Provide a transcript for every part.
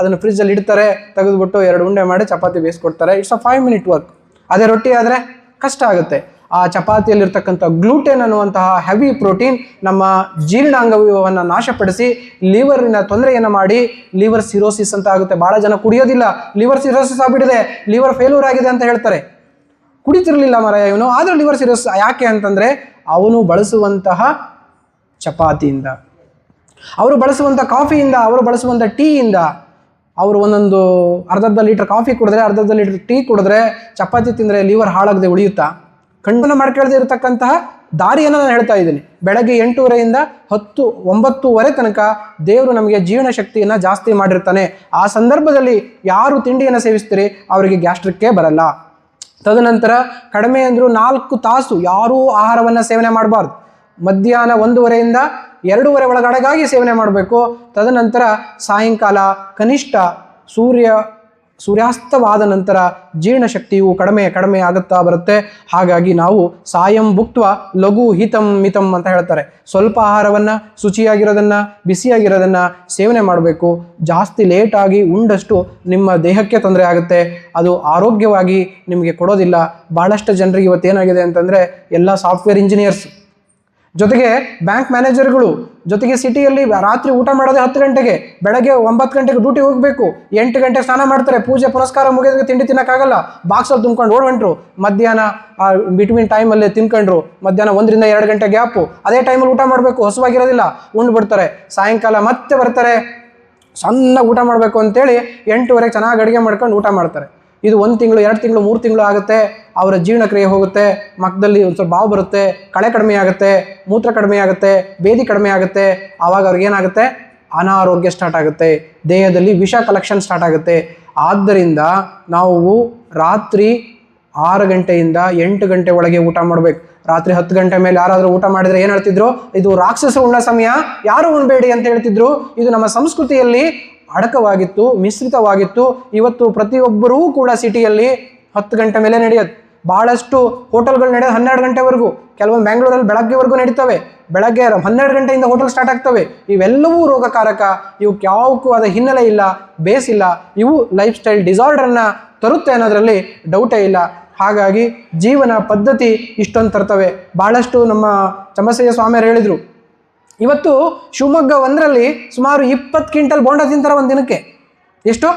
ಅದನ್ನು ಫ್ರಿಜ್ ಅಲ್ಲಿ ಇಡ್ತಾರೆ, ತೆಗೆದುಬಿಟ್ಟು ಎರಡು ಉಂಡೆ ಮಾಡಿ chapati ಬೇಯಿಸ್ಕೊಡ್ತಾರೆ. It's a five minute work ಅದೇ ರೊಟ್ಟಿ ಆದ್ರೆ ಕಷ್ಟ ಆಗುತ್ತೆ. ಆ ಚಪಾತಿಯಲ್ಲಿರ್ತಕ್ಕಂಥ ಗ್ಲೂಟೆನ್ ಅನ್ನುವಂತಹ ಹೆವಿ ಪ್ರೋಟೀನ್ ನಮ್ಮ ಜೀರ್ಣಾಂಗವನ್ನು ನಾಶಪಡಿಸಿ ಲಿವರಿನ ತೊಂದರೆಯನ್ನು ಮಾಡಿ ಲಿವರ್ ಸಿರೋಸಿಸ್ ಅಂತ ಆಗುತ್ತೆ. ಬಹಳ ಜನ ಕುಡಿಯೋದಿಲ್ಲ. ಲಿವರ್ ಸಿರೋಸಿಸ್ ಆಗ್ಬಿಡಿದೆ ಲಿವರ್ ಫೇಲ್ಯೂರ್ ಆಗಿದೆ ಅಂತ ಹೇಳ್ತಾರೆ. ಕುಡಿತಿರ್ಲಿಲ್ಲ ಮರ ಇವನು. ಆದರೂ ಲಿವರ್ ಸಿರೋಸ್ ಯಾಕೆ ಅಂತಂದರೆ ಅವನು ಬಳಸುವಂತಹ ಚಪಾತಿಯಿಂದ. ಅವರು ಬಳಸುವಂಥ ಕಾಫಿಯಿಂದ, ಅವರು ಬಳಸುವಂಥ ಟೀಯಿಂದ, ಅವರು ಒಂದೊಂದು ಅರ್ಧರ್ಧ ಲೀಟರ್ ಕಾಫಿ ಕುಡಿದ್ರೆ ಅರ್ಧರ್ಧ ಲೀಟರ್ ಟೀ ಕುಡಿದ್ರೆ ಚಪಾತಿ ತಿಂದರೆ ಲಿವರ್ ಹಾಳಾಗದೆ ಉಳಿಯುತ್ತಾ? ಕಣ್ಣನ್ನು ಮಾಡ್ಕೊಳ್ಳದೆ ಇರತಕ್ಕಂತಹ ದಾರಿಯನ್ನು ನಾನು ಹೇಳ್ತಾ ಇದ್ದೀನಿ. ಬೆಳಗ್ಗೆ ಎಂಟೂವರೆಯಿಂದ ಹತ್ತು, ಒಂಬತ್ತುವರೆ ತನಕ ದೇವರು ನಮಗೆ ಜೀವನ ಶಕ್ತಿಯನ್ನು ಜಾಸ್ತಿ ಮಾಡಿರ್ತಾನೆ. ಆ ಸಂದರ್ಭದಲ್ಲಿ ಯಾರು ತಿಂಡಿಯನ್ನು ಸೇವಿಸ್ತೀರಿ? ಅವರಿಗೆ ಗ್ಯಾಸ್ಟ್ರಿಕ್ಕೇ ಬರಲ್ಲ. ತದನಂತರ ಕಡಿಮೆ ಅಂದರೂ ನಾಲ್ಕು ತಾಸು ಯಾರೂ ಆಹಾರವನ್ನು ಸೇವನೆ ಮಾಡಬಾರ್ದು. ಮಧ್ಯಾಹ್ನ ಒಂದೂವರೆಯಿಂದ ಎರಡೂವರೆ ಒಳಗಡೆಗಾಗಿ ಸೇವನೆ ಮಾಡಬೇಕು. ತದನಂತರ ಸಾಯಂಕಾಲ ಕನಿಷ್ಠ ಸೂರ್ಯ ಸೂರ್ಯಾಸ್ತವಾದ ನಂತರ ಜೀರ್ಣಶಕ್ತಿಯು ಕಡಿಮೆ ಕಡಿಮೆ ಆಗುತ್ತಾ ಬರುತ್ತೆ. ಹಾಗಾಗಿ ನಾವು ಸಾಯಂ ಭುಕ್ತ್ವ ಲಘು ಹಿತಂ ಮಿತಂ ಅಂತ ಹೇಳ್ತಾರೆ. ಸ್ವಲ್ಪ ಆಹಾರವನ್ನು, ಶುಚಿಯಾಗಿರೋದನ್ನು, ಬಿಸಿಯಾಗಿರೋದನ್ನು ಸೇವನೆ ಮಾಡಬೇಕು. ಜಾಸ್ತಿ ಲೇಟಾಗಿ ಉಂಡಷ್ಟು ನಿಮ್ಮ ದೇಹಕ್ಕೆ ತೊಂದರೆ ಆಗುತ್ತೆ. ಅದು ಆರೋಗ್ಯವಾಗಿ ನಿಮಗೆ ಕೊಡೋದಿಲ್ಲ. ಭಾಳಷ್ಟು ಜನರಿಗೆ ಇವತ್ತೇನಾಗಿದೆ ಅಂತಂದರೆ ಎಲ್ಲ ಸಾಫ್ಟ್ವೇರ್ ಇಂಜಿನಿಯರ್ಸ್ ಜೊತೆಗೆ ಬ್ಯಾಂಕ್ ಮ್ಯಾನೇಜರ್ಗಳು ಜೊತೆಗೆ ಸಿಟಿಯಲ್ಲಿ ರಾತ್ರಿ ಊಟ ಮಾಡೋದೇ ಹತ್ತು ಗಂಟೆಗೆ ಬೆಳಗ್ಗೆ ಒಂಬತ್ತು ಗಂಟೆಗೆ ಡ್ಯೂಟಿ ಹೋಗಬೇಕು, ಎಂಟು ಗಂಟೆಗೆ ಸ್ನಾನ ಮಾಡ್ತಾರೆ, ಪೂಜೆ ಪುರಸ್ಕಾರ ಮುಗಿದಾಗ ತಿಂಡಿ ತಿನ್ನೋಕ್ಕಾಗಲ್ಲ ಬಾಕ್ಸಲ್ಲಿ ತುಂಬ್ಕೊಂಡು ಓಡ್ಬಂಟ್ರು. ಮಧ್ಯಾಹ್ನ ಬಿಟ್ವೀನ್ ಟೈಮಲ್ಲಿ ತಿನ್ಕೊಂಡ್ರು. ಮಧ್ಯಾಹ್ನ ಒಂದರಿಂದ ಎರಡು ಗಂಟೆ ಗ್ಯಾಪು ಅದೇ ಟೈಮಲ್ಲಿ ಊಟ ಮಾಡಬೇಕು, ಹೊಸವಾಗಿರೋದಿಲ್ಲ. ಉಂಡು ಬಿಡ್ತಾರೆ. ಸಾಯಂಕಾಲ ಮತ್ತೆ ಬರ್ತಾರೆ. ಸಣ್ಣ ಊಟ ಮಾಡಬೇಕು ಅಂತೇಳಿ ಎಂಟುವರೆಗೆ ಚೆನ್ನಾಗಿ ಅಡುಗೆ ಮಾಡ್ಕೊಂಡು ಊಟ ಮಾಡ್ತಾರೆ. ಇದು ಒಂದು ತಿಂಗಳು, ಎರಡು ತಿಂಗಳು, ಮೂರು ತಿಂಗಳು ಆಗುತ್ತೆ, ಅವರ ಜೀರ್ಣಕ್ರಿಯೆ ಹೋಗುತ್ತೆ ಮಕ್ಕದಲ್ಲಿ ಒಂದು ಸ್ವಲ್ಪ ಬಾವು ಬರುತ್ತೆ, ಕಳೆ ಕಡಿಮೆ ಆಗುತ್ತೆ, ಮೂತ್ರ ಕಡಿಮೆ ಆಗುತ್ತೆ, ಬೇದಿ ಕಡಿಮೆ ಆಗುತ್ತೆ, ಆವಾಗ ಅವ್ರಿಗೆ ಏನಾಗುತ್ತೆ? ಅನಾರೋಗ್ಯ ಸ್ಟಾರ್ಟ್ ಆಗುತ್ತೆ, ದೇಹದಲ್ಲಿ ವಿಷ ಕಲೆಕ್ಷನ್ ಸ್ಟಾರ್ಟ್ ಆಗುತ್ತೆ. ಆದ್ದರಿಂದ ನಾವು ರಾತ್ರಿ ಆರು ಗಂಟೆಯಿಂದ ಎಂಟು ಗಂಟೆ ಒಳಗೆ ಊಟ ಮಾಡಬೇಕು. ರಾತ್ರಿ ಹತ್ತು ಗಂಟೆ ಮೇಲೆ ಯಾರಾದರೂ ಊಟ ಮಾಡಿದರೆ ಏನು ಹೇಳ್ತಿದ್ರು? ಇದು ರಾಕ್ಷಸ ಉಣ್ಣ ಸಮಯ, ಯಾರು ಉಣ್ಬೇಡಿ ಅಂತ ಹೇಳ್ತಿದ್ರು? ಇದು ನಮ್ಮ ಸಂಸ್ಕೃತಿಯಲ್ಲಿ ಅಡಕವಾಗಿತ್ತು, ಮಿಶ್ರಿತವಾಗಿತ್ತು. ಇವತ್ತು ಪ್ರತಿಯೊಬ್ಬರೂ ಕೂಡ ಸಿಟಿಯಲ್ಲಿ ಹತ್ತು ಗಂಟೆ ಮೇಲೆ ನಡೆಯೋದು. ಭಾಳಷ್ಟು ಹೋಟೆಲ್ಗಳು ನಡೆಯೋದು ಹನ್ನೆರಡು ಗಂಟೆವರೆಗೂ. ಕೆಲವೊಂದು ಬೆಂಗಳೂರಲ್ಲಿ ಬೆಳಗ್ಗೆವರೆಗೂ ನಡೀತವೆ. ಬೆಳಗ್ಗೆ ಹನ್ನೆರಡು ಗಂಟೆಯಿಂದ ಹೋಟೆಲ್ ಸ್ಟಾರ್ಟ್ ಆಗ್ತವೆ. ಇವೆಲ್ಲವೂ ರೋಗಕಾರಕ. ಇವಕ್ಕೆ ಯಾವಕ್ಕೂ ಅದ ಹಿನ್ನೆಲೆ ಇಲ್ಲ, ಬೇಸ್ ಇಲ್ಲ. ಇವು ಲೈಫ್ ಸ್ಟೈಲ್ ಡಿಸಾರ್ಡರ್ನ ತರುತ್ತೆ ಅನ್ನೋದರಲ್ಲಿ ಡೌಟೇ ಇಲ್ಲ. ಹಾಗಾಗಿ ಜೀವನ ಪದ್ಧತಿ ಇಷ್ಟೊಂದು ತರ್ತವೆ. ಭಾಳಷ್ಟು ನಮ್ಮ ಚಮಸಯ್ಯ ಸ್ವಾಮಿಯರು ಹೇಳಿದರು ಇವತ್ತು ಶಿವಮೊಗ್ಗ ಒಂದರಲ್ಲಿ ಸುಮಾರು ಇಪ್ಪತ್ತು ಕ್ವಿಂಟಲ್ ಬೋಂಡ ತಿಂತಾರೆ ಒಂದು ದಿನಕ್ಕೆ. ಎಷ್ಟು?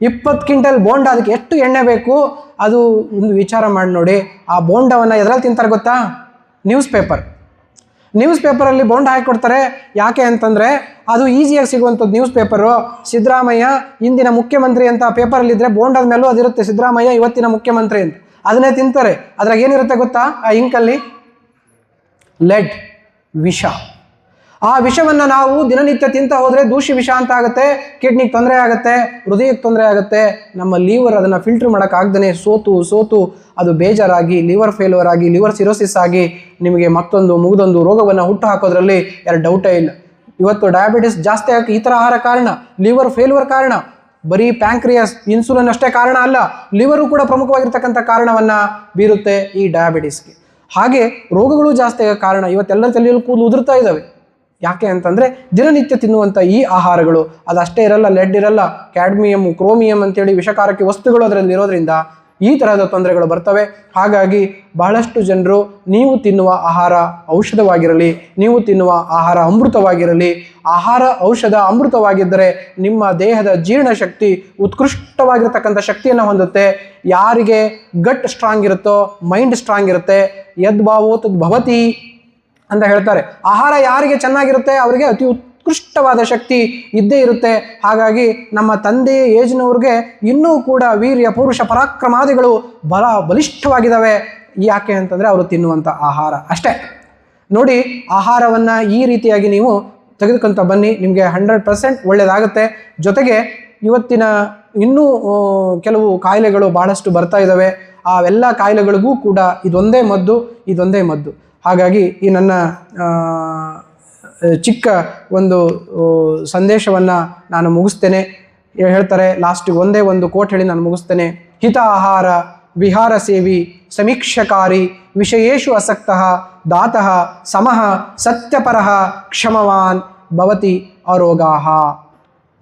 ಇಪ್ಪತ್ತು ಕ್ವಿಂಟಲ್ ಬೋಂಡ, ಅದಕ್ಕೆ ಎಷ್ಟು ಎಣ್ಣೆ ಬೇಕು? ಅದು ಒಂದು ವಿಚಾರ ಮಾಡಿ ನೋಡಿ. ಆ ಬೋಂಡವನ್ನು ಎದ್ರಲ್ಲಿ ತಿಂತಾರೆ ಗೊತ್ತಾ? ನ್ಯೂಸ್ ಪೇಪರ್ ನ್ಯೂಸ್ ಪೇಪರಲ್ಲಿ ಬೋಂಡ ಹಾಕಿಕೊಡ್ತಾರೆ. ಯಾಕೆ ಅಂತಂದರೆ, ಅದು ಈಸಿಯಾಗಿ ಸಿಗುವಂಥದ್ದು ನ್ಯೂಸ್ ಪೇಪರು ಸಿದ್ದರಾಮಯ್ಯ ಇಂದಿನ ಮುಖ್ಯಮಂತ್ರಿ ಅಂತ ಪೇಪರಲ್ಲಿದ್ದರೆ ಬೋಂಡದ ಮೇಲೂ ಅದಿರುತ್ತೆ ಸಿದ್ದರಾಮಯ್ಯ ಇವತ್ತಿನ ಮುಖ್ಯಮಂತ್ರಿ ಅಂತ. ಅದನ್ನೇ ತಿಂತಾರೆ. ಅದ್ರಾಗ ಏನಿರುತ್ತೆ ಗೊತ್ತಾ? ಆ ಇಂಕಲ್ಲಿ ಲೆಡ್ ವಿಷ. ಆ ವಿಷವನ್ನು ನಾವು ದಿನನಿತ್ಯ ತಿಂತ ಹೋದರೆ ದೂಷಿ ವಿಷ ಅಂತ ಆಗುತ್ತೆ ಕಿಡ್ನಿಗೆ ತೊಂದರೆ ಆಗುತ್ತೆ, ಹೃದಯಕ್ಕೆ ತೊಂದರೆ ಆಗುತ್ತೆ, ನಮ್ಮ ಲೀವರ್ ಅದನ್ನು ಫಿಲ್ಟರ್ ಮಾಡೋಕ್ಕಾಗ್ದೇ ಸೋತು ಸೋತು, ಅದು ಬೇಜಾರಾಗಿ ಲಿವರ್ ಫೇಲ್ಯೂರ್ ಆಗಿ ಲಿವರ್ ಸಿರೋಸಿಸ್ ಆಗಿ ನಿಮಗೆ ಮತ್ತೊಂದು ಮುಗಿದೊಂದು ರೋಗವನ್ನು ಹುಟ್ಟು ಹಾಕೋದ್ರಲ್ಲಿ ಎರಡು ಡೌಟೇ ಇಲ್ಲ. ಇವತ್ತು ಡಯಾಬಿಟಿಸ್ ಜಾಸ್ತಿ ಆಗಕ್ಕೆ ಈ ಥರ ಆಹಾರ ಕಾರಣ ಲಿವರ್ ಫೇಲ್ಯೂರ್ ಕಾರಣ. ಬರೀ ಪ್ಯಾಂಕ್ರಿಯಸ್ ಇನ್ಸುಲಿನ್ ಅಷ್ಟೇ ಕಾರಣ ಅಲ್ಲ ಲಿವರು ಕೂಡ ಪ್ರಮುಖವಾಗಿರ್ತಕ್ಕಂಥ ಕಾರಣವನ್ನು ಬೀರುತ್ತೆ ಈ ಡಯಾಬಿಟಿಸ್ಗೆ ಹಾಗೆ ರೋಗಗಳು ಜಾಸ್ತಿ ಆಗೋ ಕಾರಣ, ಇವತ್ತೆಲ್ಲರ ತಲೆಯಲ್ಲಿ ಕೂದಲು ಉದುರ್ತಾ ಇದ್ದಾವೆ ಯಾಕೆ ಅಂತಂದರೆ ದಿನನಿತ್ಯ ತಿನ್ನುವಂಥ ಈ ಆಹಾರಗಳು ಅದಷ್ಟೇ ಇರಲ್ಲ ಲೆಡ್ ಇರಲ್ಲ ಕ್ಯಾಡ್ಮಿಯಮ್ ಕ್ರೋಮಿಯಂ ಅಂತೇಳಿ ವಿಷಕಾರಕ್ಕೆ ವಸ್ತುಗಳು ಅದರಲ್ಲಿ ಇರೋದ್ರಿಂದ ಈ ತರಹದ ತೊಂದರೆಗಳು ಬರ್ತವೆ. ಹಾಗಾಗಿ ಬಹಳಷ್ಟು ಜನರು ನೀವು ತಿನ್ನುವ ಆಹಾರ ಔಷಧವಾಗಿರಲಿ, ನೀವು ತಿನ್ನುವ ಆಹಾರ ಅಮೃತವಾಗಿರಲಿ, ಆಹಾರ ಔಷಧ ಅಮೃತವಾಗಿದ್ದರೆ ನಿಮ್ಮ ದೇಹದ ಜೀರ್ಣಶಕ್ತಿ ಉತ್ಕೃಷ್ಟವಾಗಿರ್ತಕ್ಕಂಥ ಶಕ್ತಿಯನ್ನು ಹೊಂದುತ್ತೆ. ಯಾರಿಗೆ ಗಟ್ ಸ್ಟ್ರಾಂಗ್ ಇರುತ್ತೋ ಮೈಂಡ್ ಸ್ಟ್ರಾಂಗ್ ಇರುತ್ತೆ, ಯದ್ಭಾವೋ ತದ್ ಭವತಿ ಅಂತ ಹೇಳ್ತಾರೆ. ಆಹಾರ ಯಾರಿಗೆ ಚೆನ್ನಾಗಿರುತ್ತೆ? ಅವರಿಗೆ ಅತಿ ಉತ್ಕೃಷ್ಟವಾದ ಶಕ್ತಿ ಇದ್ದೇ ಇರುತ್ತೆ. ಹಾಗಾಗಿ ನಮ್ಮ ತಂದೆ ಏಜ್ನವ್ರಿಗೆ ಇನ್ನೂ ಕೂಡ ವೀರ್ಯ, ಪುರುಷ ಪರಾಕ್ರಮಾದಿಗಳು ಬಲ ಬಲಿಷ್ಠವಾಗಿದ್ದಾವೆ ಯಾಕೆ ಅಂತಂದರೆ ಅವರು ತಿನ್ನುವಂಥ ಆಹಾರ ಅಷ್ಟೇ. ನೋಡಿ, ಆಹಾರವನ್ನು ಈ ರೀತಿಯಾಗಿ ನೀವು ತೆಗೆದುಕೊಂತ ಬನ್ನಿ. ನಿಮಗೆ ಹಂಡ್ರೆಡ್ ಪರ್ಸೆಂಟ್ ಒಳ್ಳೆಯದಾಗುತ್ತೆ ಜೊತೆಗೆ ಇವತ್ತಿನ ಇನ್ನೂ ಕೆಲವು ಕಾಯಿಲೆಗಳು ಭಾಳಷ್ಟು ಬರ್ತಾ ಇದ್ದಾವೆ ಅವೆಲ್ಲ ಕಾಯಿಲೆಗಳಿಗೂ ಕೂಡ ಇದೊಂದೇ ಮದ್ದು ಇದೊಂದೇ ಮದ್ದು. ಹಾಗಾಗಿ ಈ ನನ್ನ ಚಿಕ್ಕ ಒಂದು ಸಂದೇಶವನ್ನು ನಾನು ಮುಗಿಸ್ತೇನೆ. ಹೇಳ್ತಾರೆ ಲಾಸ್ಟಿಗೆ ಒಂದೇ ಒಂದು ಕೋಟ್ ಹೇಳಿ ನಾನು ಮುಗಿಸ್ತೇನೆ. ಹಿತ ಆಹಾರ, ವಿಹಾರ ಸೇವಿ, ಸಮೀಕ್ಷಕಾರಿ ವಿಷಯೇಷು ಅಸಕ್ತಃ, ದಾತಃ, ಸಮಃ, ಸತ್ಯಪರಃ, ಕ್ಷಮವಾನ್, ಭವತಿ ಅರೋಗಾಹ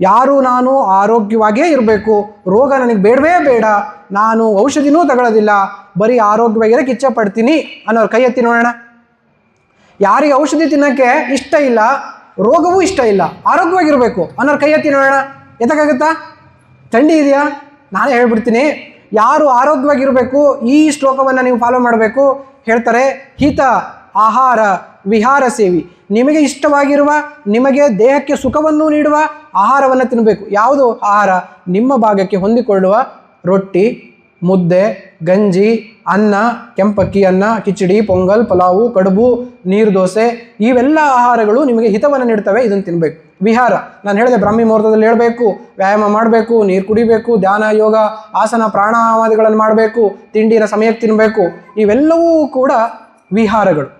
ಯಾರು ನಾನು ಆರೋಗ್ಯವಾಗಿಯೇ ಇರಬೇಕು, ರೋಗ ನನಗೆ ಬೇಡವೇ ಬೇಡ, ನಾನು ಔಷಧಿನೂ ತಗೊಳ್ಳೋದಿಲ್ಲ, ಬರೀ ಆರೋಗ್ಯವಾಗಿರೋಕ್ಕೆ ಇಚ್ಛೆ ಪಡ್ತೀನಿ ಅನ್ನೋರು ಕೈ ಎತ್ತಿ ನೋಡೋಣ. ಯಾರಿಗೆ ಔಷಧಿ ತಿನ್ನೋಕ್ಕೆ ಇಷ್ಟ ಇಲ್ಲ, ರೋಗವೂ ಇಷ್ಟ ಇಲ್ಲ, ಆರೋಗ್ಯವಾಗಿರಬೇಕು. ಅನ್ನೋರು ಕೈ ಎತ್ತಿ ನೋಡೋಣ. ಎತ್ತಕ್ಕಾಗುತ್ತಾ ಥಂಡಿ ಇದೆಯಾ? ನಾನೇ ಹೇಳ್ಬಿಡ್ತೀನಿ. ಯಾರು ಆರೋಗ್ಯವಾಗಿರಬೇಕು, ಈ ಶ್ಲೋಕವನ್ನು ನೀವು ಫಾಲೋ ಮಾಡಬೇಕು. ಹೇಳ್ತಾರೆ, ಹಿತ ಆಹಾರ ವಿಹಾರ ಸೇವಿ. ನಿಮಗೆ ಇಷ್ಟವಾಗಿರುವ, ನಿಮಗೆ ದೇಹಕ್ಕೆ ಸುಖವನ್ನು ನೀಡುವ ಆಹಾರವನ್ನು ತಿನ್ನಬೇಕು ಯಾವುದು? ಆಹಾರ. ನಿಮ್ಮ ಭಾಗಕ್ಕೆ ಹೊಂದಿಕೊಳ್ಳುವ ರೊಟ್ಟಿ, ಮುದ್ದೆ, ಗಂಜಿ ಅನ್ನ ಕೆಂಪಕ್ಕಿ ಅನ್ನ, ಕಿಚಡಿ, ಪೊಂಗಲ್, ಪಲಾವು, ಕಡುಬು, ನೀರು ದೋಸೆ, ಇವೆಲ್ಲ ಆಹಾರಗಳು ನಿಮಗೆ ಹಿತವನ್ನು ನೀಡ್ತವೆ, ಇದನ್ನು ತಿನ್ನಬೇಕು ವಿಹಾರ, ನಾನು ಹೇಳಿದೆ ಬ್ರಾಹ್ಮಿ ಮುಹೂರ್ತದಲ್ಲಿ ಹೇಳಬೇಕು, ವ್ಯಾಯಾಮ ಮಾಡಬೇಕು, ನೀರು ಕುಡಿಬೇಕು, ಧ್ಯಾನ, ಯೋಗ, ಆಸನ ಪ್ರಾಣಾಯಾಮಾದಿಗಳನ್ನು ಮಾಡಬೇಕು, ತಿಂಡಿನ ಸಮಯಕ್ಕೆ ತಿನ್ನಬೇಕು ಇವೆಲ್ಲವೂ ಕೂಡ ವಿಹಾರಗಳು.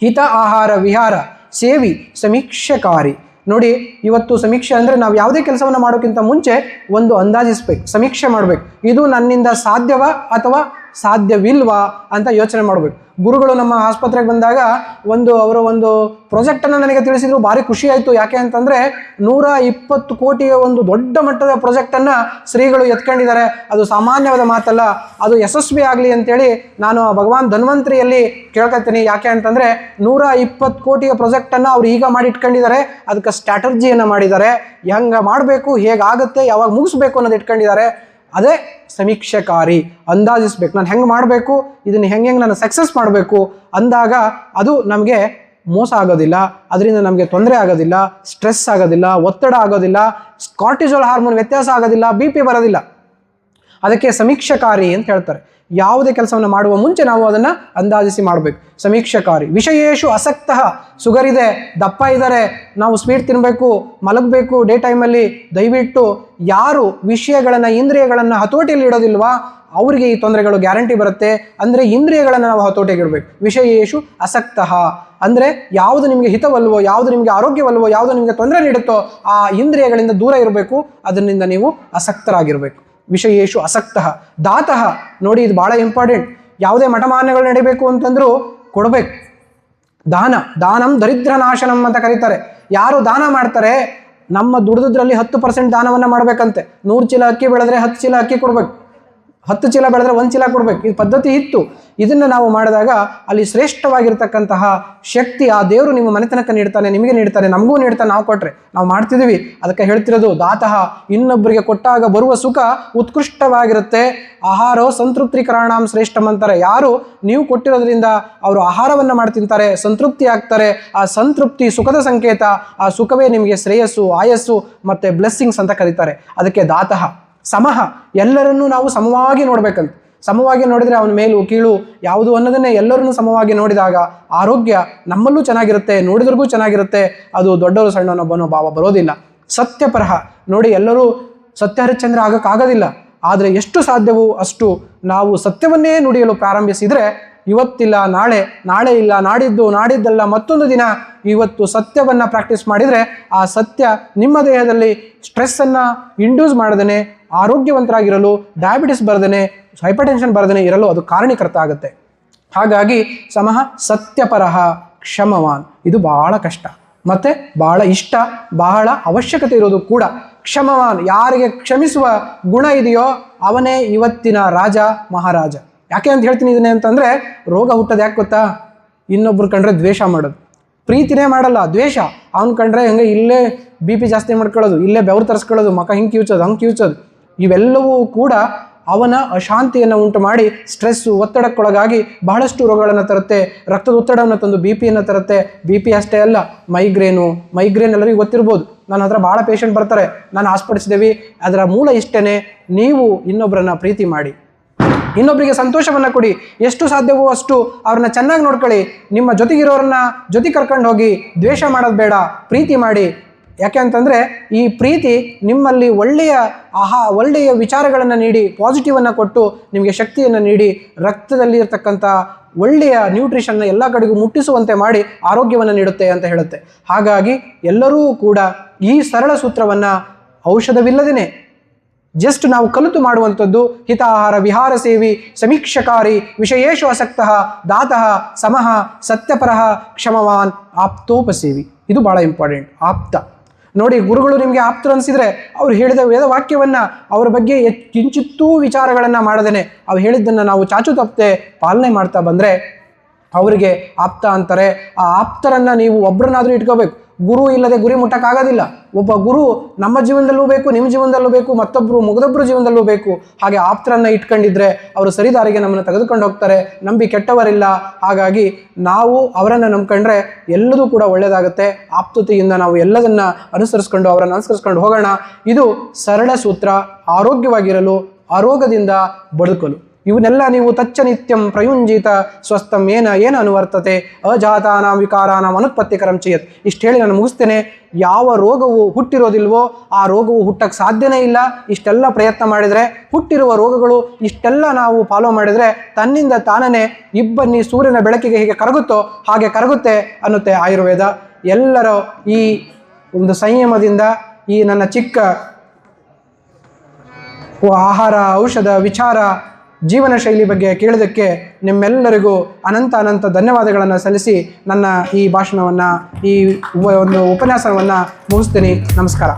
ಹಿತ, ಆಹಾರ, ವಿಹಾರ, ಸೇವಿ, ಸಮೀಕ್ಷಕಾರಿ. ನೋಡಿ, ಇವತ್ತು ಸಮೀಕ್ಷೆ ಅಂದರೆ ನಾವು ಯಾವುದೇ ಕೆಲಸವನ್ನು ಮಾಡೋಕ್ಕಿಂತ ಮುಂಚೆ ಒಂದು ಅಂದಾಜಿಸ್ಬೇಕು, ಸಮೀಕ್ಷೆ ಮಾಡಬೇಕು. ಇದು ನನ್ನಿಂದ ಸಾಧ್ಯವ ಅಥವಾ ಸಾಧ್ಯವಿಲ್ವಾ ಅಂತ ಯೋಚನೆ ಮಾಡಬೇಕು. ಗುರುಗಳು ನಮ್ಮ ಆಸ್ಪತ್ರೆಗೆ ಬಂದಾಗ ಒಂದು ಅವರ ಒಂದು ಪ್ರಾಜೆಕ್ಟನ್ನು ನನಗೆ ತಿಳಿಸಿದ್ರು, ಭಾರಿ ಖುಷಿ ಆಯಿತು. ಯಾಕೆ ಅಂತಂದರೆ ನೂರ ಇಪ್ಪತ್ತು ಕೋಟಿಯ ಒಂದು ದೊಡ್ಡ ಮಟ್ಟದ ಪ್ರೊಜೆಕ್ಟನ್ನು ಶ್ರೀಗಳು ಎತ್ಕೊಂಡಿದ್ದಾರೆ. ಅದು ಸಾಮಾನ್ಯವಾದ ಮಾತಲ್ಲ, ಅದು ಯಶಸ್ವಿ ಆಗಲಿ ಅಂತೇಳಿ ನಾನು ಭಗವಾನ್ ಧನ್ವಂತರಿಯಲ್ಲಿ ಕೇಳ್ಕೊತೀನಿ. ಯಾಕೆ ಅಂತಂದರೆ ನೂರ ಇಪ್ಪತ್ತು ಕೋಟಿಯ ಪ್ರೊಜೆಕ್ಟನ್ನು ಅವ್ರು ಈಗ ಮಾಡಿ ಇಟ್ಕೊಂಡಿದ್ದಾರೆ ಅದಕ್ಕೆ ಸ್ಟ್ರಾಟರ್ಜಿಯನ್ನು ಮಾಡಿದ್ದಾರೆ. ಹೆಂಗೆ ಮಾಡಬೇಕು, ಹೇಗಾಗುತ್ತೆ, ಯಾವಾಗ ಮುಗಿಸ್ಬೇಕು ಅನ್ನೋದು ಇಟ್ಕೊಂಡಿದ್ದಾರೆ. ಅದೇ ಸಮೀಕ್ಷೆಕಾರಿ, ಅಂದಾಜಿಸ್ಬೇಕು. ನಾನು ಹೆಂಗೆ ಮಾಡಬೇಕು? ಇದನ್ನು ಹೆಂಗೆ ಹೆಂಗೆ ನಾನು ಸಕ್ಸಸ್ ಮಾಡಬೇಕು? ಅಂದಾಗ ಅದು ನಮಗೆ ಮೋಸ ಆಗೋದಿಲ್ಲ. ಅದರಿಂದ ನಮಗೆ ತೊಂದರೆ ಆಗೋದಿಲ್ಲ ಸ್ಟ್ರೆಸ್ ಆಗೋದಿಲ್ಲ, ಒತ್ತಡ ಆಗೋದಿಲ್ಲ ಕಾರ್ಟಿಸೋಲ್ ಹಾರ್ಮೋನ್ ವ್ಯತ್ಯಾಸ ಆಗೋದಿಲ್ಲ ಬಿ ಪಿ ಬರೋದಿಲ್ಲ. ಅದಕ್ಕೆ ಸಮೀಕ್ಷಕಾರಿ ಅಂತ ಹೇಳ್ತಾರೆ. ಯಾವುದೇ ಕೆಲಸವನ್ನು ಮಾಡುವ ಮುಂಚೆ ನಾವು ಅದನ್ನು ಅಂದಾಜಿಸಿ ಮಾಡಬೇಕು. ಸಮೀಕ್ಷಕಾರಿ. ವಿಷಯೇಶು ಅಸಕ್ತ. ಸುಗರಿದೆ. ದಪ್ಪ ಇದ್ದಾರೆ ನಾವು ಸ್ವೀಟ್ ತಿನ್ನಬೇಕು ಮಲಗಬೇಕು ಡೇ ಟೈಮಲ್ಲಿ ದಯವಿಟ್ಟು ಯಾರು ವಿಷಯಗಳನ್ನು, ಇಂದ್ರಿಯಗಳನ್ನು ಹತೋಟಿಯಲ್ಲಿ ಇಡೋದಿಲ್ವಾ, ಅವರಿಗೆ ಈ ತೊಂದರೆಗಳು ಗ್ಯಾರಂಟಿ ಬರುತ್ತೆ. ಅಂದರೆ ಇಂದ್ರಿಯಗಳನ್ನು ನಾವು ಹತೋಟಿಗೆ ಇಡಬೇಕು. ವಿಷಯೇಶು ಅಸಕ್ತ. ಅಂದರೆ ಯಾವುದು ನಿಮಗೆ ಹಿತವಲ್ವೋ ಯಾವುದು ನಿಮಗೆ ಆರೋಗ್ಯವಲ್ವೋ ಯಾವುದು ನಿಮಗೆ ತೊಂದರೆ ನೀಡುತ್ತೋ, ಆ ಇಂದ್ರಿಯಗಳಿಂದ ದೂರ ಇರಬೇಕು. ಅದರಿಂದ ನೀವು ಅಸಕ್ತರಾಗಿರಬೇಕು. ವಿಷಯೇಶು ಅಸಕ್ತಃ. ದಾತಃ. ನೋಡಿ, ಇದು ಭಾಳ ಇಂಪಾರ್ಟೆಂಟ್ ಯಾವುದೇ ಮಠಮಾನ್ಯಗಳು ನಡಿಬೇಕು ಅಂತಂದ್ರೂ ಕೊಡಬೇಕು. ದಾನ, ದಾನಂ ದರಿದ್ರ ನಾಶನಂ ಅಂತ ಕರೀತಾರೆ. ಯಾರು ದಾನ ಮಾಡ್ತಾರೆ, ನಮ್ಮ ದುಡಿದ್ರಲ್ಲಿ ಹತ್ತು ಪರ್ಸೆಂಟ್ ದಾನವನ್ನು ಮಾಡಬೇಕಂತೆ. ನೂರು ಚೀಲ ಅಕ್ಕಿ ಬೆಳೆದ್ರೆ ಹತ್ತು ಚೀಲ ಅಕ್ಕಿ ಕೊಡ್ಬೇಕು. ಹತ್ತು ಚೀಲ ಬೆಳೆದ್ರೆ ಒಂದು ಚೀಲ ಕೊಡ್ಬೇಕು. ಇದು ಪದ್ಧತಿ ಇತ್ತು. ಇದನ್ನು ನಾವು ಮಾಡಿದಾಗ ಅಲ್ಲಿ ಶ್ರೇಷ್ಠವಾಗಿರ್ತಕ್ಕಂತಹ ಶಕ್ತಿ ಆ ದೇವರು ನಿಮ್ಮ ಮನೆತನಕ್ಕೆ ನೀಡ್ತಾನೆ, ನಿಮಗೆ ನೀಡ್ತಾನೆ, ನಮಗೂ ನೀಡ್ತಾನೆ, ನಾವು ಕೊಟ್ಟರೆ ನಾವು ಮಾಡ್ತಿದ್ದೀವಿ. ಅದಕ್ಕೆ ಹೇಳ್ತಿರೋದು, ದಾತಃ ಇನ್ನೊಬ್ಬರಿಗೆ ಕೊಟ್ಟಾಗ ಬರುವ ಸುಖ ಉತ್ಕೃಷ್ಟವಾಗಿರುತ್ತೆ. ಆಹಾರೋ ಸಂತೃಪ್ತಿಕರಣಾಂ ಶ್ರೇಷ್ಠಂ ಅಂತಾರೆ. ಯಾರು ನೀವು ಕೊಟ್ಟಿರೋದ್ರಿಂದ ಅವರು ಆಹಾರವನ್ನು ಮಾಡಿ ತಿಂತಾರೆ, ಸಂತೃಪ್ತಿ ಆಗ್ತಾರೆ. ಆ ಸಂತೃಪ್ತಿ ಸುಖದ ಸಂಕೇತ, ಆ ಸುಖವೇ ನಿಮಗೆ ಶ್ರೇಯಸ್ಸು, ಆಯಸ್ಸು ಮತ್ತು ಬ್ಲೆಸ್ಸಿಂಗ್ಸ್ ಅಂತ ಕರೀತಾರೆ. ಅದಕ್ಕೆ ದಾತಃ. ಸಮಃ ಎಲ್ಲರನ್ನೂ ನಾವು ಸಮವಾಗಿ ನೋಡಬೇಕಂತ. ಸಮವಾಗಿ ನೋಡಿದರೆ ಅವನ ಮೇಲು ಕೀಳು ಯಾವುದು ಅನ್ನೋದನ್ನೇ ಎಲ್ಲರನ್ನೂ ಸಮವಾಗಿ ನೋಡಿದಾಗ ಆರೋಗ್ಯ ನಮ್ಮಲ್ಲೂ ಚೆನ್ನಾಗಿರುತ್ತೆ, ನೋಡಿದ್ರಿಗೂ ಚೆನ್ನಾಗಿರುತ್ತೆ. ಅದು ದೊಡ್ಡವರು ಸಣ್ಣನೊಬ್ಬನೋ ಭಾವ ಬರೋದಿಲ್ಲ. ಸತ್ಯಪರಹ. ನೋಡಿ, ಎಲ್ಲರೂ ಸತ್ಯ ಹರಿಶ್ಚಂದ್ರ ಆಗೋಕ್ಕಾಗೋದಿಲ್ಲ ಆದರೆ ಎಷ್ಟು ಸಾಧ್ಯವೋ ಅಷ್ಟು ನಾವು ಸತ್ಯವನ್ನೇ ನುಡಿಯಲು ಪ್ರಾರಂಭಿಸಿದರೆ ಇವತ್ತಿಲ್ಲ, ನಾಳೆ ನಾಳೆ ಇಲ್ಲ, ನಾಡಿದ್ದು, ನಾಡಿದ್ದಲ್ಲ, ಮತ್ತೊಂದು ದಿನ ಇವತ್ತು ಸತ್ಯವನ್ನು ಪ್ರಾಕ್ಟೀಸ್ ಮಾಡಿದರೆ ಆ ಸತ್ಯ ನಿಮ್ಮ ದೇಹದಲ್ಲಿ ಸ್ಟ್ರೆಸ್ಸನ್ನು ಇಂಡ್ಯೂಸ್ ಮಾಡದೇ ಆರೋಗ್ಯವಂತರಾಗಿರಲು ಡಯಾಬಿಟಿಸ್ ಬರದೇ ಹೈಪರ್ ಟೆನ್ಷನ್ ಬರದೇ ಇರಲು ಅದು ಕಾರಣೀಕರ್ತ ಆಗುತ್ತೆ. ಹಾಗಾಗಿ ಸಮಹ ಸತ್ಯಪರಹ ಕ್ಷಮವಾನ್. ಇದು ಬಹಳ ಕಷ್ಟ. ಮತ್ತು ಬಹಳ ಇಷ್ಟ, ಬಹಳ ಅವಶ್ಯಕತೆ ಇರೋದು ಕೂಡ ಕ್ಷಮವಾನ್. ಯಾರಿಗೆ ಕ್ಷಮಿಸುವ ಗುಣ ಇದೆಯೋ ಅವನೇ ಇವತ್ತಿನ ರಾಜ, ಮಹಾರಾಜ. ಯಾಕೆ ಅಂತ ಹೇಳ್ತೀನಿ ಇದನ್ನೇ ಅಂತಂದರೆ ರೋಗ ಹುಟ್ಟೋದು ಯಾಕೆ ಗೊತ್ತಾ? ಇನ್ನೊಬ್ರು ಕಂಡ್ರೆ ದ್ವೇಷ ಮಾಡೋದು. ಪ್ರೀತಿನೇ ಮಾಡಲ್ಲ, ದ್ವೇಷ. ಅವ್ನು ಕಂಡ್ರೆ ಹಂಗೆ ಇಲ್ಲೇ ಬಿ ಪಿ ಜಾಸ್ತಿ ಮಾಡ್ಕೊಳ್ಳೋದು, ಇಲ್ಲೇ ಬೆವರು ತರಿಸ್ಕೊಳ್ಳೋದು, ಮಕ ಹಿಂಗೆ ಕಿವುಚೋದು, ಹಂಗೆ ಕಿವುಚೋದು. ಇವೆಲ್ಲವೂ ಕೂಡ ಅವನ ಅಶಾಂತಿಯನ್ನು ಉಂಟು ಮಾಡಿ ಸ್ಟ್ರೆಸ್ಸು ಒತ್ತಡಕ್ಕೊಳಗಾಗಿ ಬಹಳಷ್ಟು ರೋಗಗಳನ್ನು ತರುತ್ತೆ. ರಕ್ತದ ಒತ್ತಡವನ್ನು ತಂದು ಬಿ ಪಿಯನ್ನು ತರುತ್ತೆ. ಬಿ ಪಿ ಅಷ್ಟೇ ಅಲ್ಲ ಮೈಗ್ರೇನು ಮೈಗ್ರೇನ್ ಎಲ್ಲರಿಗೂ ಗೊತ್ತಿರ್ಬೋದು. ನನ್ನ ಹತ್ರ ಭಾಳ ಪೇಷಂಟ್ ಬರ್ತಾರೆ. ನಾನು ಆಸ್ಪಡಿಸಿದ್ದೇವೆ ಅದರ ಮೂಲ ಇಷ್ಟೇ ನೀವು ಇನ್ನೊಬ್ಬರನ್ನ ಪ್ರೀತಿ ಮಾಡಿ. ಇನ್ನೊಬ್ಬರಿಗೆ ಸಂತೋಷವನ್ನು ಕೊಡಿ. ಎಷ್ಟು ಸಾಧ್ಯವೋ ಅಷ್ಟು ಅವ್ರನ್ನ ಚೆನ್ನಾಗಿ ನೋಡ್ಕೊಳ್ಳಿ. ನಿಮ್ಮ ಜೊತೆಗಿರೋರನ್ನ ಜೊತೆ ಕರ್ಕೊಂಡು ಹೋಗಿ ದ್ವೇಷ ಮಾಡೋದು ಬೇಡ. ಪ್ರೀತಿ ಮಾಡಿ. ಯಾಕೆ ಅಂತಂದರೆ ಈ ಪ್ರೀತಿ ನಿಮ್ಮಲ್ಲಿ ಒಳ್ಳೆಯ ಆಹಾ, ಒಳ್ಳೆಯ ವಿಚಾರಗಳನ್ನು ನೀಡಿ ಪಾಸಿಟಿವನ್ನು ಕೊಟ್ಟು ನಿಮಗೆ ಶಕ್ತಿಯನ್ನು ನೀಡಿ ರಕ್ತದಲ್ಲಿ ಇರತಕ್ಕಂಥ ಒಳ್ಳೆಯ ನ್ಯೂಟ್ರಿಷನ್ನ ಎಲ್ಲ ಕಡೆಗೂ ಮುಟ್ಟಿಸುವಂತೆ ಮಾಡಿ ಆರೋಗ್ಯವನ್ನು ನೀಡುತ್ತೆ ಅಂತ ಹೇಳುತ್ತೆ. ಹಾಗಾಗಿ ಎಲ್ಲರೂ ಕೂಡ ಈ ಸರಳ ಸೂತ್ರವನ್ನು ಔಷಧವಿಲ್ಲದೇ ಜಸ್ಟ್ ನಾವು ಕಲಿತು ಮಾಡುವಂಥದ್ದು ಹಿತಾಹಾರ ವಿಹಾರ ಸೇವಿ ಸಮೀಕ್ಷಕಾರಿ ವಿಷಯೇಶು ಅಸಕ್ತಃ ದಾತಃ ಸಮಃ ಸತ್ಯಪರಃ ಕ್ಷಮವಾನ್ ಆಪ್ತೋಪಸೇವಿ. ಇದು ಭಾಳ ಇಂಪಾರ್ಟೆಂಟ್ ಆಪ್ತ. ನೋಡಿ ಗುರುಗಳು ನಿಮಗೆ ಆಪ್ತರು ಅನಿಸಿದರೆ ಅವ್ರು ಹೇಳಿದ ವೇದವಾಕ್ಯವನ್ನ ಅವರ ಬಗ್ಗೆ ಕಿಂಚಿತ್ತೂ ವಿಚಾರಗಳನ್ನು ಮಾಡದೇನೆ. ಅವ್ರು ಹೇಳಿದ್ದನ್ನು ನಾವು ಚಾಚು ತಪ್ಪದೆ ಪಾಲನೆ ಮಾಡ್ತಾ ಬಂದರೆ ಅವರಿಗೆ ಆಪ್ತ ಅಂತಾರೆ. ಆ ಆಪ್ತರನ್ನು ನೀವು ಒಬ್ಬರನ್ನಾದರೂ ಇಟ್ಕೋಬೇಕು. ಗುರು ಇಲ್ಲದೆ ಗುರಿ ಮುಟ್ಟಕ್ಕಾಗೋದಿಲ್ಲ. ಒಬ್ಬ ಗುರು ನಮ್ಮ ಜೀವನದಲ್ಲೂ ಬೇಕು, ನಿಮ್ಮ ಜೀವನದಲ್ಲೂ ಬೇಕು ಮತ್ತೊಬ್ಬರು ಮುಗದೊಬ್ಬರ ಜೀವನದಲ್ಲೂ ಬೇಕು. ಹಾಗೆ ಆಪ್ತರನ್ನು ಇಟ್ಕೊಂಡಿದ್ರೆ ಅವರು ಸರಿದಾರಿಗೆ ನಮ್ಮನ್ನು ತೆಗೆದುಕೊಂಡು ಹೋಗ್ತಾರೆ, ನಂಬಿ ಕೆಟ್ಟವರಿಲ್ಲ. ಹಾಗಾಗಿ ನಾವು ಅವರನ್ನು ನಂಬ್ಕೊಂಡ್ರೆ ಎಲ್ಲದೂ ಕೂಡ ಒಳ್ಳೆಯದಾಗುತ್ತೆ ಆಪ್ತತೆಯಿಂದ ನಾವು ಎಲ್ಲದನ್ನು ಅನುಸರಿಸ್ಕೊಂಡು ಅವರನ್ನು ಅನುಸರಿಸ್ಕೊಂಡು ಹೋಗೋಣ. ಇದು ಸರಳ ಸೂತ್ರ, ಆರೋಗ್ಯವಾಗಿರಲು ಆರೋಗ್ಯದಿಂದ ಬದುಕಲು. ಇವನ್ನೆಲ್ಲ ನೀವು ತಚ್ಚ ನಿತ್ಯಂ ಪ್ರಯುಂಜಿತ ಸ್ವಸ್ಥಂ ಏನ ಏನು ಅನುವರ್ತತೆ? ಅಜಾತಾನಾಂ ವಿಕಾರಾನಾಂ ಅನುತ್ಪತ್ತಿಕರಂ ಚಯತ್ ಇಷ್ಟು ಹೇಳಿ ನಾನು ಮುಗಿಸ್ತೇನೆ. ಯಾವ ರೋಗವು ಹುಟ್ಟಿರೋದಿಲ್ವೋ ಆ ರೋಗವು ಹುಟ್ಟಕ್ಕೆ ಸಾಧ್ಯನೇ ಇಲ್ಲ. ಇಷ್ಟೆಲ್ಲ ಪ್ರಯತ್ನ ಮಾಡಿದರೆ, ಹುಟ್ಟಿರುವ ರೋಗಗಳು ಇಷ್ಟೆಲ್ಲ ನಾವು ಫಾಲೋ ಮಾಡಿದರೆ ತನ್ನಿಂದ ತಾನೇ ಇಬ್ಬನ್ನಿ ಸೂರ್ಯನ ಬೆಳಕಿಗೆ ಹೇಗೆ ಕರಗುತ್ತೋ, ಹಾಗೆ ಕರಗುತ್ತೆ ಅನ್ನುತ್ತೆ ಆಯುರ್ವೇದ. ಎಲ್ಲರ ಈ ಒಂದು ಸಂಯಮದಿಂದ ಈ ನನ್ನ ಚಿಕ್ಕ ಆಹಾರ, ಔಷಧ, ವಿಚಾರ ಜೀವನ ಶೈಲಿ ಬಗ್ಗೆ ಕೇಳೋದಕ್ಕೆ ನಿಮ್ಮೆಲ್ಲರಿಗೂ ಅನಂತ ಅನಂತ ಧನ್ಯವಾದಗಳನ್ನು ಸಲ್ಲಿಸಿ ನನ್ನ ಈ ಭಾಷಣವನ್ನು, ಈ ಒಂದು ಉಪನ್ಯಾಸವನ್ನು ಮುಗಿಸ್ತೀನಿ. ನಮಸ್ಕಾರ.